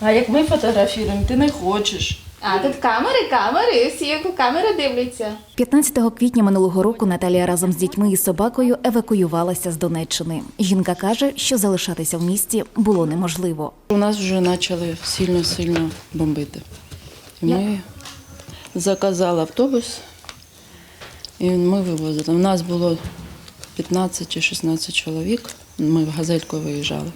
А як ми фотографуємо, ти не хочеш. А тут камери, камери, всі як у камери дивляться. 15 квітня минулого року Наталія разом з дітьми і собакою евакуювалася з Донеччини. Жінка каже, що залишатися в місті було неможливо. У нас вже почали сильно-сильно бомбити. І ми заказали автобус, і ми вивозили. У нас було 15 чи 16 чоловік. Ми в газельку виїжджали,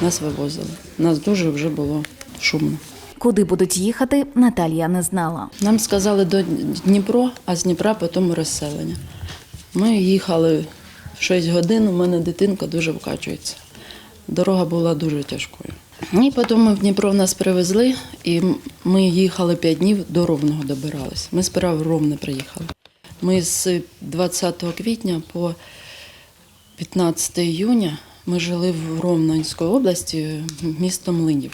нас вивозили. Нас дуже вже було шумно. Куди будуть їхати, Наталія не знала. Нам сказали до Дніпро, а з Дніпра потім розселення. Ми їхали 6 годин, у мене дитинка дуже вкачується. Дорога була дуже тяжкою. І потім ми в Дніпро нас привезли, і ми їхали 5 днів до Ровного добиралися. Ми сперва в Ровне приїхали. Ми з 20 квітня по 15 іюня ми жили в Ровненській області, місто Млинів.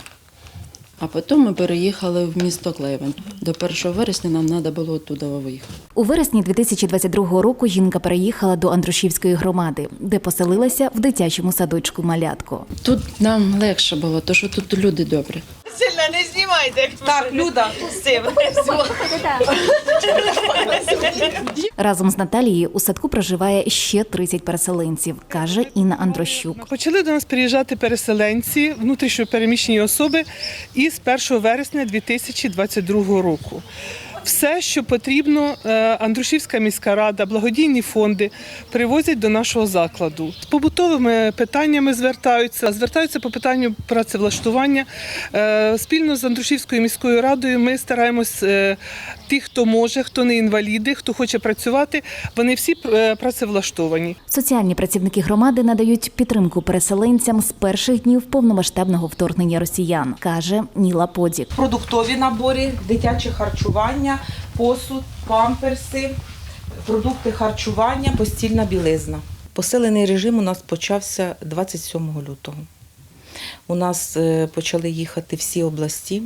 А потім ми переїхали в місто Клевен. До 1 вересня нам треба було туди виїхати. У вересні 2022 року жінка переїхала до Андрушівської громади, де поселилася в дитячому садочку Малятко. Тут нам легше було, тому що тут люди добрі. Сильно не знімайте. Так, Люда, з цим. Разом з Наталією у садку проживає ще 30 переселенців, каже Інна Андрощук. Почали до нас приїжджати переселенці, внутрішньо переміщені особи із 1 вересня 2022 року. Все, що потрібно, е, Андрушівська міська рада, благодійні фонди привозять до нашого закладу. З побутовими питаннями звертаються, звертаються по питанню працевлаштування. Е, Спільно з Андрушівською міською радою ми стараємось е, ті, хто може, хто не інваліди, хто хоче працювати, вони всі працевлаштовані. Соціальні працівники громади надають підтримку переселенцям з перших днів повномасштабного вторгнення росіян, каже Ніла Подік. Продуктові набори, дитяче харчування, посуд, памперси, продукти харчування, постільна білизна. Посилений режим у нас почався 27 лютого. У нас е, почали їхати всі області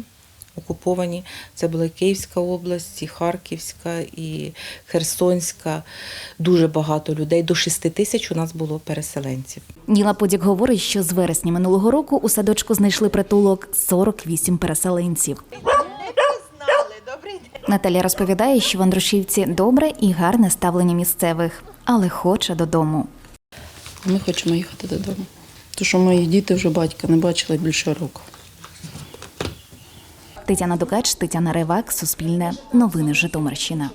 окуповані. Це була Київська область, і Харківська, і Херсонська. Дуже багато людей. До 6 тисяч у нас було переселенців. Ніла Подік говорить, що з вересня минулого року у садочку знайшли притулок 48 переселенців. Наталя розповідає, що в Андрушівці добре і гарне ставлення місцевих, але хоче додому. Ми хочемо їхати додому. Тому що мої діти вже батька не бачили більше року. Тетяна Дукач, Тетяна Ревак, Суспільне, Новини Житомирщина.